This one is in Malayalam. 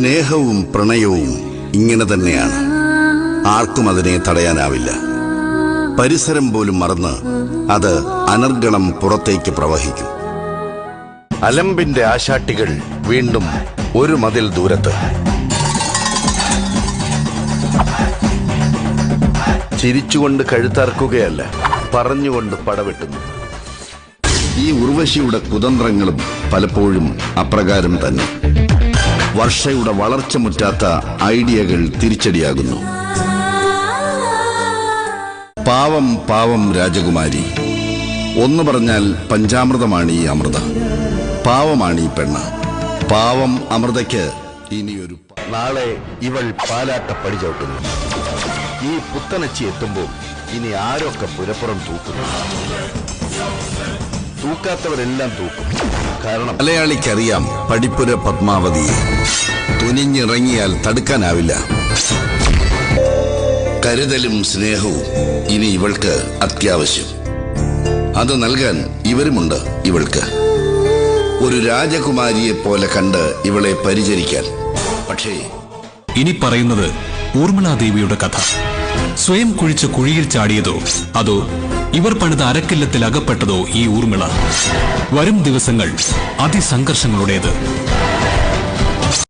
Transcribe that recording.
സ്നേഹവും പ്രണയവും ഇങ്ങനെ തന്നെയാണ്. ആർക്കും അതിനെ തടയാനാവില്ല. പരിസരം പോലും മറന്ന് അത് അനർഗണം പുറത്തേക്ക് പ്രവഹിക്കും. അലമ്പിന്റെ ആശാട്ടികൾ വീണ്ടും ഒരു മതിൽ ദൂരത്ത്. ചിരിച്ചുകൊണ്ട് കഴുത്തറക്കുകയല്ല പറഞ്ഞുകൊണ്ട് പടവെട്ടുന്നു. ഈ ഉർവശിയുടെ കുതന്ത്രങ്ങളും പലപ്പോഴും അപ്രകാരം തന്നെ. വർഷയുടെ വളർച്ച മുറ്റാത്ത ഐഡിയകൾ തിരിച്ചടിയാകുന്നു. പാവം പാവം രാജകുമാരി. ഒന്ന് പറഞ്ഞാൽ പഞ്ചാമൃതമാണ് ഈ അമൃത. പാവമാണ് ഈ പെണ്ണ്. പാവം അമൃതയ്ക്ക് ഇനിയൊരു നാളെ ഇവൾ പാലാട്ട പടി ചവിട്ടുന്നു. ഈ പുത്തനച്ചി എത്തുമ്പോൾ ഇനി ആരൊക്കെ പുരപ്പുറം തൂക്കുന്നു? തൂക്കാത്തവരെല്ലാം തൂക്കും. കാരണം മലയാളിക്കറിയാം പടിപ്പുര പത്മാവതിയെ തുനിഞ്ഞിറങ്ങിയാൽ തടുക്കാനാവില്ല. കരുതലും സ്നേഹവും ഇനി ഇവൾക്ക് അത്യാവശ്യം. അത് നൽകാൻ ഇവരുമുണ്ട് ഇവൾക്ക്. ഒരു രാജകുമാരിയെ പോലെ കണ്ട് ഇവളെ പരിചരിക്കാൻ. പക്ഷേ ഇനി പറയുന്നത് ഊർമിളാദേവിയുടെ കഥ. സ്വയം കുഴിച്ച കുഴിയിൽ ചാടിയതോ അതോ ഇവർ പണിത അരക്കില്ലത്തിൽ അകപ്പെട്ടതോ ഈ ഊർമിള. വരും ദിവസങ്ങൾ അതിസംഘർഷങ്ങളുടേത്.